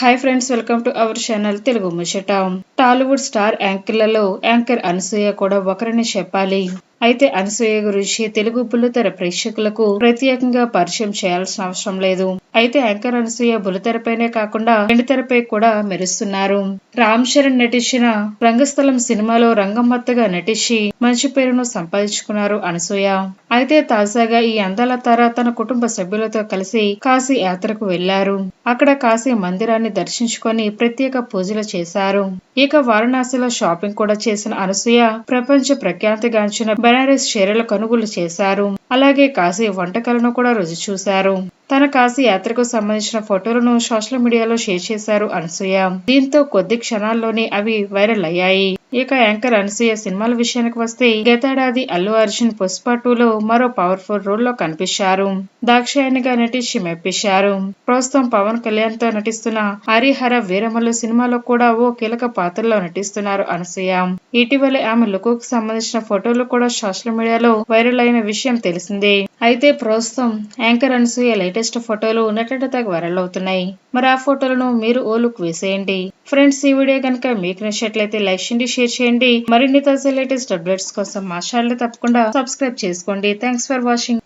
Hi friends welcome to our channel Telugu Muchata Tollywood star యాంకర్లలో anchor Anasuya కూడా ఒకరిని చెప్పాలి. అయితే అనసూయ గురించి తెలుగు బుల్లితెర ప్రేక్షకులకు ప్రత్యేకంగా పరిచయం చేయాల్సిన అవసరం లేదు. అయితే యాంకర్ అనసూయ బుల్లితెరపైనే కాకుండా వెండితెరపై కూడా మెరుస్తున్నారు. రామ్ చరణ్ నటించిన రంగస్థలం సినిమాలో రంగమ్మత్తగా నటించి మంచి పేరును సంపాదించుకున్నారు అనసూయ. అయితే తాజాగా ఈ అందాల తార తన కుటుంబ సభ్యులతో కలిసి కాశీ యాత్రకు వెళ్ళారు. అక్కడ కాశీ మందిరాన్ని దర్శించుకొని ప్రత్యేక పూజలు చేశారు. ఇక వారణాసిలో షాపింగ్ కూడా చేసిన అనసూయ ప్రపంచ ప్రఖ్యాతిగాంచిన బెనారస్ చీరల కొనుగోలు చేశారు. అలాగే కాశీ వంటకాలను కూడా రుచి చూశారు. తన కాశీ యాత్రకు సంబంధించిన ఫోటోలను సోషల్ మీడియాలో షేర్ చేశారు అనసూయ. దీంతో కొద్ది క్షణాల్లోనే అవి వైరల్ అయ్యాయి. ఇక యాంకర్ అనసూయ సినిమాల విషయానికి వస్తే గతేడాది అల్లు అర్జున్ పుష్ప టూలో మరో పవర్ఫుల్ రోల్లో కనిపించారు. దాక్షాయణిగా నటించి మెప్పించారు. ప్రస్తుతం పవన్ కళ్యాణ్తో నటిస్తున్న హరిహర వీరమల్లు సినిమాలో కూడా ఓ కీలక పాత్రలో నటిస్తున్నారు అనసూయ. ఇటీవలే ఆమె లుక్ సంబంధించిన ఫోటోలు కూడా సోషల్ మీడియాలో వైరల్ అయిన విషయం తెలిసిందే. అయితే ప్రస్తుతం యాంకర్ అనసూయ లేటెస్ట్ ఫోటోలు నటనతగ వైరల్ అవుతున్నాయి. మరి ఆ ఫోటోలను మీరు ఓ లుక్ వేసేయండి. ఫ్రెండ్స్ ఈ వీడియో కనుక మీకు నచ్చినట్లయితే లైక్ చేయండి షేర్ చేయండి. మరిన్ని తాజా లేటెస్ట్ అప్డేట్స్ కోసం మా ఛానల్ తప్పకుండా సబ్స్క్రైబ్ చేసుకోండి. Thanks for watching.